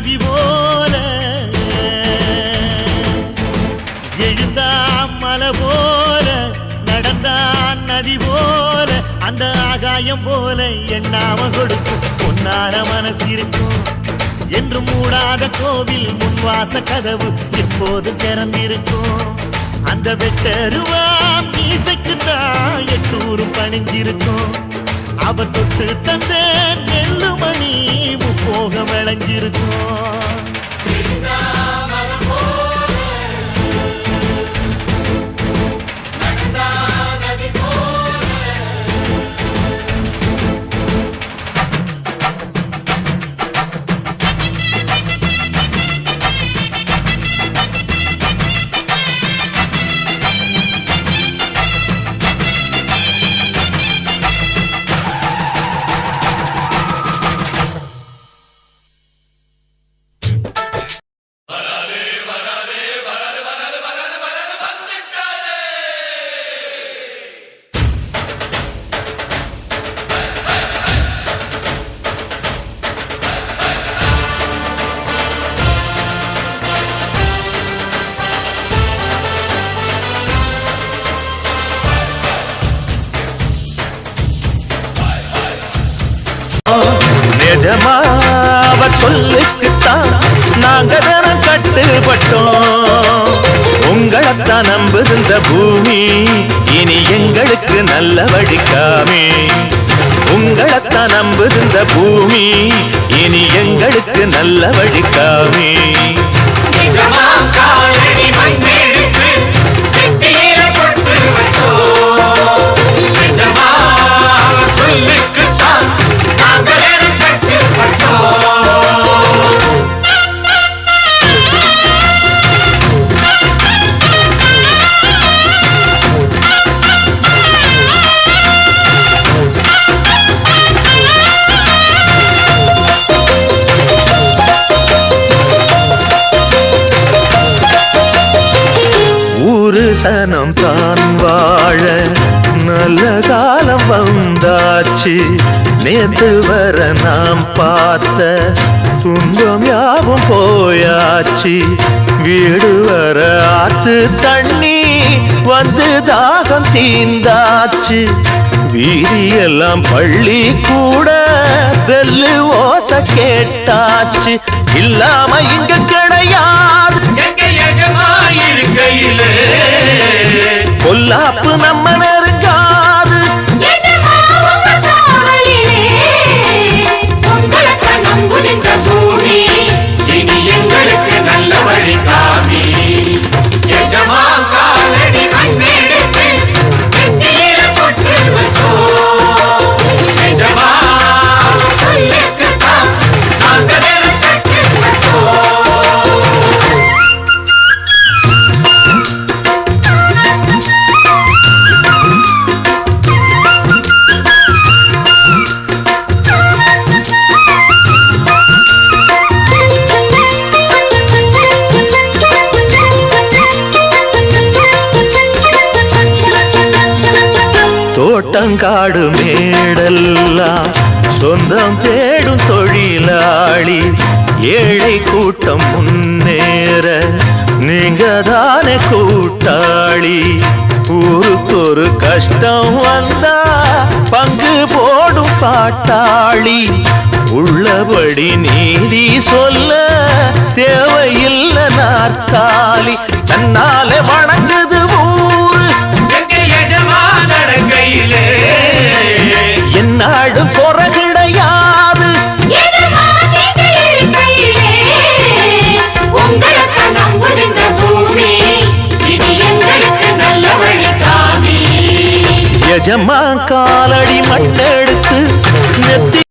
நதி போல. எழுந்தான் மலை போல நடந்தான் நதி போல அந்த ஆகாயம் போல எண்ணாம கொடுக்கும் பொன்னார மனசிருக்கும் என்று மூடாத கோவில் முன்வாச கதவு எப்போது திறந்திருக்கும்? அந்த வெட்டருவாம் மீசைக்கு தான் எட்டூரு பணிஞ்சிருக்கும் அவ தொட்டு தந்தேன் முப்போக நிஜமா அவ சொல்லுக்குத்தான் நாங்க தினம் கட்டுப்பட்டோம். உங்களைத்தான் நம்புகின்ற பூமி இனி எங்களுக்கு நல்ல வழிக்காமே. உங்களைத்தான் நம்புகின்ற பூமி இனி எங்களுக்கு நல்ல வழிக்காமே. தரிசனம் தான் வாழ நல்ல காலம் வந்தாச்சு நேற்று வர நாம் பார்த்த துன்பம் யாவும் போயாச்சு வீடு வர ஆத்து தண்ணி வந்து தாகம் தீந்தாச்சு வீதியெல்லாம் பள்ளி கூட வெல்லு ஓச கேட்டாச்சு இல்லாம இங்க கிடையாது இருக்கையிலே பொல்லாப்பு நம்மன தோட்டங்காடு மேடெல்லாம் சொந்தம் தேடும் தொழிலாளி ஏழை கூட்டம் முன்னேற நீங்க தானே கூட்டாளி. ஊருக்கு ஒரு கஷ்டம் வந்தா பங்கு போடும் பாட்டாளி. உள்ளபடி நீதி சொல்ல தேவையில்லை நாற்காலி. தன்னாலே வணங்குது காமி காலடி மட்டெடுத்து நெத்தி